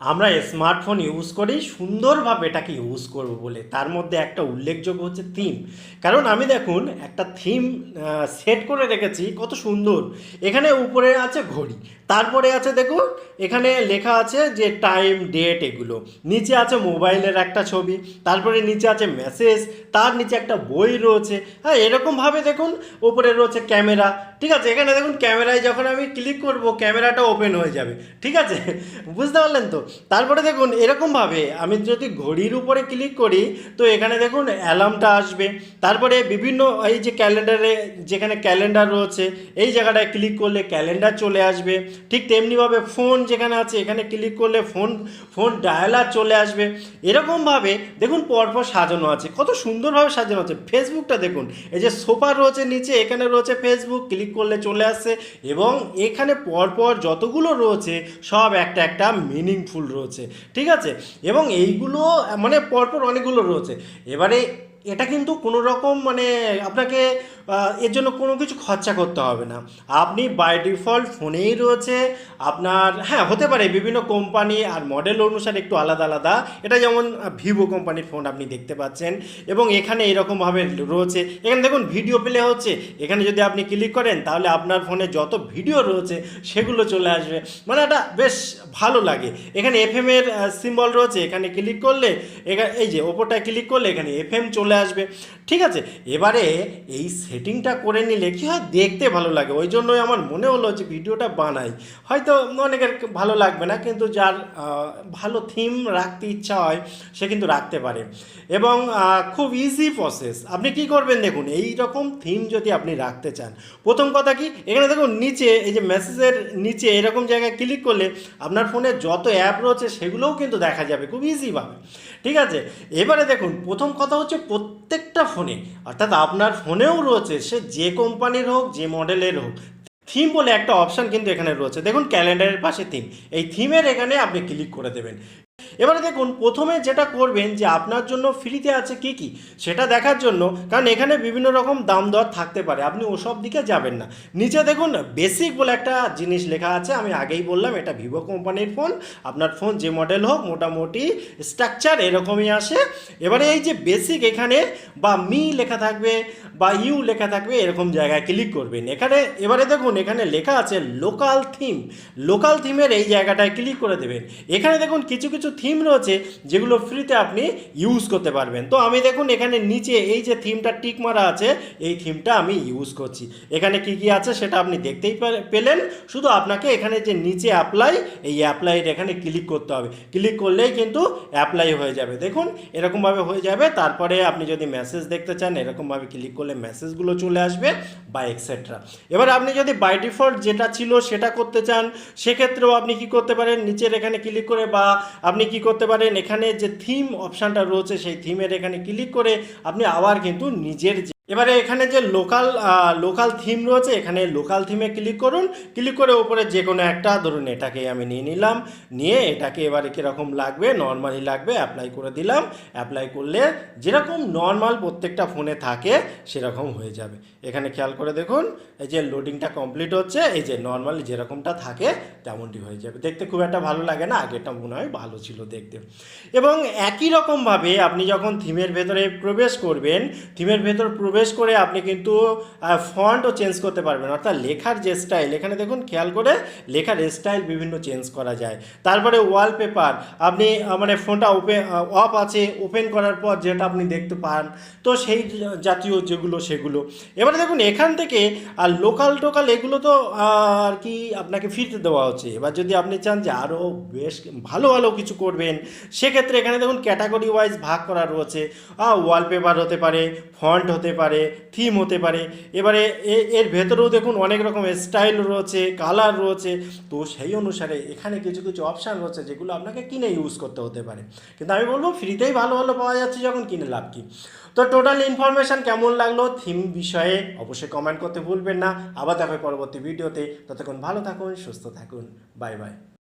আমরা smartphone use করেই সুন্দরভাবে এটাকে ইউজ করব বলে। তার মধ্যে একটা উল্লেখযোগ্য হচ্ছে থিম কারণ আমি দেখুন, একটা থিম সেট করে রেখেছি, কত সুন্দর। এখানে উপরে আছে ঘড়ি, তারপরে আছে দেখুন এখানে লেখা আছে যে টাইম ডেট এগুলো। নিচে আছে মোবাইলের একটা ছবি, তারপরে নিচে আছে মেসেজ তার নিচে একটা বই রয়েছে। হ্যাঁ এরকমভাবে দেখুন ওপরে রয়েছে ক্যামেরা ঠিক আছে, এখানে দেখুন ক্যামেরায় যখন আমি ক্লিক করব ক্যামেরাটা ওপেন হয়ে যাবে। ঠিক আছে? বুঝতে পারলেন তো? তারপরে দেখুন, এরকমভাবে আমি যদি ঘড়ির উপরে ক্লিক করি, তো এখানে দেখুন অ্যালার্মটা আসবে। তারপরে বিভিন্ন, এই যে ক্যালেন্ডারে যেখানে ক্যালেন্ডার রয়েছে, এই জায়গাটায় ক্লিক করলে ক্যালেন্ডার চলে আসবে। ঠিক তেমনিভাবে ফোন যেখানে আছে, এখানে ক্লিক করলে ফোন ফোন ডায়ালার চলে আসবে। এরকমভাবে দেখুন পরপর সাজানো আছে। কত সুন্দরভাবে সাজানো আছে। ফেসবুকটা দেখুন, এই যে সোফা রয়েছে নিচে, এখানে রয়েছে ফেসবুক ক্লিক করলে চলে আসছে এবং এখানে পরপর যতগুলো রয়েছে, সব একটা একটা মিনিংফুল রয়েছে। ঠিক আছে? এবং এইগুলো মানে পরপর অনেকগুলো রয়েছে। এবারে এটা কিন্তু কোনো রকম মানে আপনাকে এর জন্য কোনো কিছু খরচা করতে হবে না। আপনি বাই ডিফল্ট ফোনেই রয়েছে। আপনার হ্যাঁ হতে পারে, বিভিন্ন কোম্পানি আর মডেল অনুসারে একটু আলাদা আলাদা। এটা যেমন ভিভো কোম্পানির ফোন আপনি দেখতে পাচ্ছেন। এবং এখানে এরকমভাবে রয়েছে। এখানে দেখুন ভিডিও প্লে হচ্ছে। এখানে যদি আপনি ক্লিক করেন, তাহলে আপনার ফোনে যত ভিডিও রয়েছে, সেগুলো চলে আসবে। মানে এটা বেশ ভালো লাগে। এখানে এফ এর সিম্বল রয়েছে। এখানে ক্লিক করলে এখানে এই যে ওপোটায় ক্লিক করলে এখানে এফ চলে আসবে। ঠিক আছে? এবারে এই সেটিংটা করে নিলে কি হয়? দেখতে ভালো লাগে। ওই জন্যই আমার মনে হলো যে ভিডিওটা বানাই। হয়তো অনেকের ভালো লাগবে না, কিন্তু যার ভালো থিম রাখতে ইচ্ছা হয়, সে কিন্তু রাখতে পারে। এবং খুব ইজি প্রসেস আপনি কি করবেন দেখুন এই রকম থিম যদি আপনি রাখতে চান, প্রথম কথা কি, এখানে দেখুন নিচে, এই যে মেসেজের নিচে এরকম জায়গায় ক্লিক করলে আপনার ফোনে যত অ্যাপ রয়েছে সেগুলোও কিন্তু দেখা যাবে, খুব ইজিভাবে ঠিক আছে? এবারে দেখুন, প্রথম কথা হচ্ছে প্রত্যেকটা ফোনে অর্থাৎ আপনার ফোনেও রয়েছে, সে যে কোম্পানির হোক, যে মডেলের হোক থিম বলে একটা অপশান কিন্তু এখানে রয়েছে। দেখুন ক্যালেন্ডারের পাশে থিম এই থিমের এখানে আপনি ক্লিক করে দেবেন। এবারে দেখুন, প্রথমে যেটা করবেন যে আপনার জন্য ফ্রিতে আছে কি কি, সেটা দেখার জন্য, কারণ এখানে বিভিন্ন রকম দাম দর থাকতে পারে, আপনি ওসব দিকে যাবেন না। নিচে দেখুন বেসিক বলে একটা জিনিস লেখা আছে, আমি আগেই বললাম, এটা ভিভো কোম্পানির ফোন আপনার ফোন যে মডেল হোক, মোটামুটি স্ট্রাকচার এরকমই আসে। এবারে এই যে বেসিক এখানে, বা মি লেখা থাকবে, বা ইউ লেখা থাকবে, এরকম জায়গায় ক্লিক করবেন। এখানে, এবারে দেখুন, এখানে লেখা আছে লোকাল থিম লোকাল থিমের এই জায়গাটায় ক্লিক করে দেবেন। এখানে দেখুন, কিছু কিছু থিম রয়েছে, যেগুলো ফ্রিতে আপনি ইউজ করতে পারবেন। তো আমি দেখুন, এখানে নিচে এই যে থিমটা টিক মারা আছে, এই থিমটা আমি ইউজ করছি। এখানে কি কি আছে সেটা আপনি দেখতেই পেলেন। শুধু আপনাকে এখানে যে নিচে অ্যাপ্লাই এই অ্যাপ্লাইয়ের এখানে ক্লিক করতে হবে। ক্লিক করলেই কিন্তু অ্যাপ্লাই হয়ে যাবে। দেখুন, এরকমভাবে হয়ে যাবে। তারপরে আপনি যদি মেসেজ দেখতে চান, এরকমভাবে ক্লিক করলে মেসেজগুলো চলে আসবে বা এক্সেট্রা এবার আপনি যদি বাই ডিফল্ট যেটা ছিল সেটা করতে চান, সেক্ষেত্রেও আপনি কি করতে পারেন? নিচের এখানে ক্লিক করে বা আপনি কি করতে পারেন? এখানে যে থিম অপশানটা রয়েছে, সেই থিমের এখানে ক্লিক করে আপনি আবার কিন্তু নিজের এবারে এখানে যে লোকাল লোকাল থিম রয়েছে, এখানে লোকাল থিমে ক্লিক করুন। ক্লিক করে ওপরে যে কোনো একটা ধরুন এটাকে আমি নিয়ে নিলাম। নিয়ে এটাকে এবারে কীরকম লাগবে? নর্মালি লাগবে অ্যাপ্লাই করে দিলাম। অ্যাপ্লাই করলে যেরকম নর্মাল প্রত্যেকটা ফোনে থাকে, সেরকম হয়ে যাবে। এখানে খেয়াল করে দেখুন, এই যে লোডিংটা কমপ্লিট হচ্ছে, এই যে নর্মালি যেরকমটা থাকে, তেমনটি হয়ে যাবে। দেখতে খুব একটা ভালো লাগে না, আগেরটা মনে হয় ভালো ছিল দেখতে। এবং একই রকমভাবে আপনি যখন থিমের ভেতরে প্রবেশ করবেন থিমের ভেতর প্রবেশ করে আপনি কিন্তু ফন্টও চেঞ্জ করতে পারবেন। অর্থাৎ লেখার যে স্টাইল এখানে দেখুন, খেয়াল করে লেখার স্টাইল বিভিন্ন চেঞ্জ করা যায়। তারপরে ওয়ালপেপার আপনি মানে ফোনটা ওপেন অফ আছে ওপেন করার পর যেটা আপনি দেখতে পান, তো সেই জাতীয় যেগুলো সেগুলো। এবারে দেখুন, এখান থেকে আর লোকাল টোকাল এগুলো তো আর কি আপনাকে ফিরতে দেওয়া হচ্ছে। এবার যদি আপনি চান যে আরও বেশ ভালো ভালো কিছু করবেন, সেক্ষেত্রে এখানে দেখুন ক্যাটাগরি ওয়াইজ ভাগ করা রয়েছে। ওয়ালপেপার হতে পারে ফন্ট হতে পারে থিম হতে পারে। এবারে এর ভেতরেও দেখুন অনেক রকম স্টাইল রয়েছে কালার রয়েছে। তো সেই অনুসারে এখানে কিছু কিছু অপশান রয়েছে যেগুলো আপনাকে কিনে ইউজ করতে হতে পারে। কিন্তু আমি বলব ফ্রিতেই ভালো ভালো পাওয়া যাচ্ছে যখন কিনে লাভ কি। তো টোটাল ইনফরমেশান কেমন লাগল থিম বিষয়ে অবশ্যই কমেন্ট করতে ভুলবেন না। আবার দেখা পরবর্তী ভিডিওতে ততক্ষণ ভালো থাকুন, সুস্থ থাকুন। Bye bye